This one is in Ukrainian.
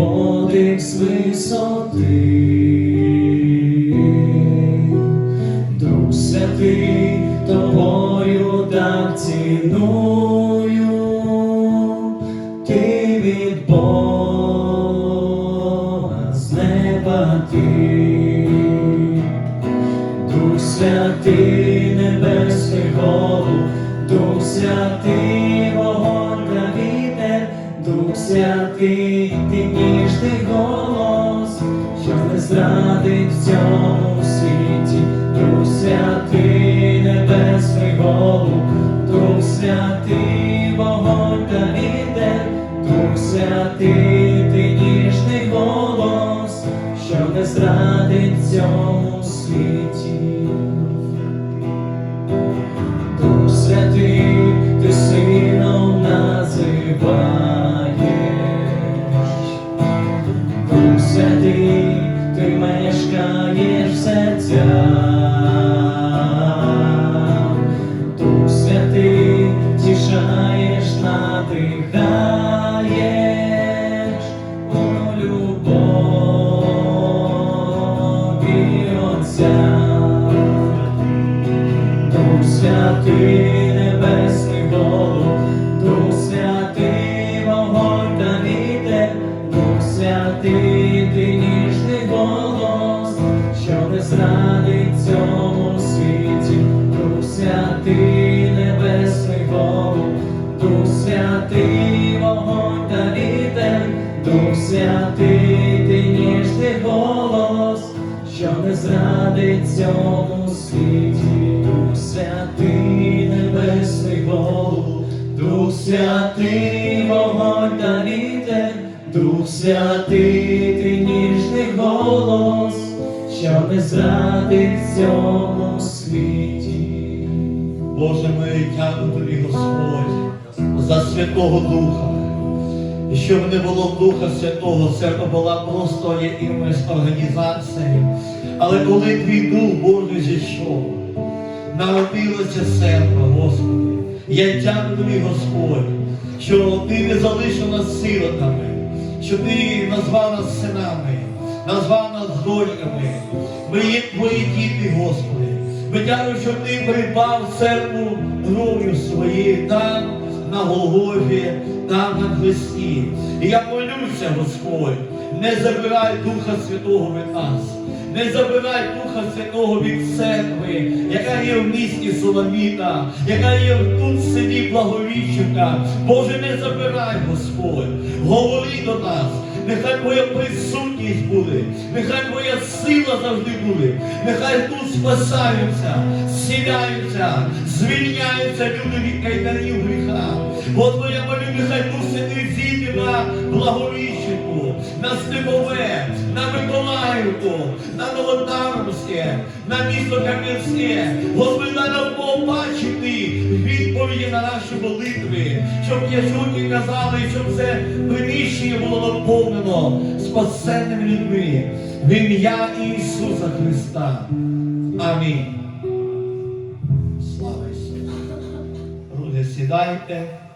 подих з висоти. Дух святий, тобою так ціную, ти від Бога з неба ти. Дух святий, небесний голуб, Дух святий, вогонь та вітер, Дух святий, ти ніжний голос, що не зрадить в цьому світі, Дух святий, небесний голуб, Дух святий, вогонь та вітер, Дух святий, ти ніжний голос, що не зрадить в цьому світі. Дух святий, святий, небесний голуб, Дух святий, вогонь та вітер, Дух святий, ти ніжний голос, що не зрадить цьому світі, Дух святий, небесний голуб, Дух святий, вогонь та вітер, Дух святий, що не зрадить цьому світі, Дух святий, небесний голуб, Дух святий, вогонь та вітер, Дух святий, ти ніжний голос, що не зрадить цьому світі. Боже, ми дякую тобі, Господь, за Святого Духа. І щоб не було Духа Святого, церква була просто якимось організацією. Але коли твій Дух Божий зійшов, народилася церква, Господи. Я дякую тобі, Господь, що ти не залишив нас сиротами, що ти назвав нас синами, назвав нас дочками. Ми є твої діти, Господи. Ми дякуємо, що ти придбав церкву кров'ю своєю там, на Голгофі, там на Христі. І я молюся, Господь, не забирай Духа Святого від нас. Не забирай Духа Святого від церкви, яка є в місті Соломіта, яка є тут в селі Благовіщенка. Боже, не забирай, Господь, говори до нас. Нехай Твоя присутність буде, нехай Твоя сила завжди буде, нехай тут спасаються, зціляються, звільняються люди від кайданів гріха. Бо Твоя молю, нехай Дух Святий зійде на благовіщенку, на Степове, на Миколаївку, на Новотармське, на місто Кам'янське. Господи, нам побачити відповіді на наші молитви, щоб ясюні казали, щоб це приміщення було наповнено спасенними людьми в ім'я Ісуса Христа. Амінь. Zayt'e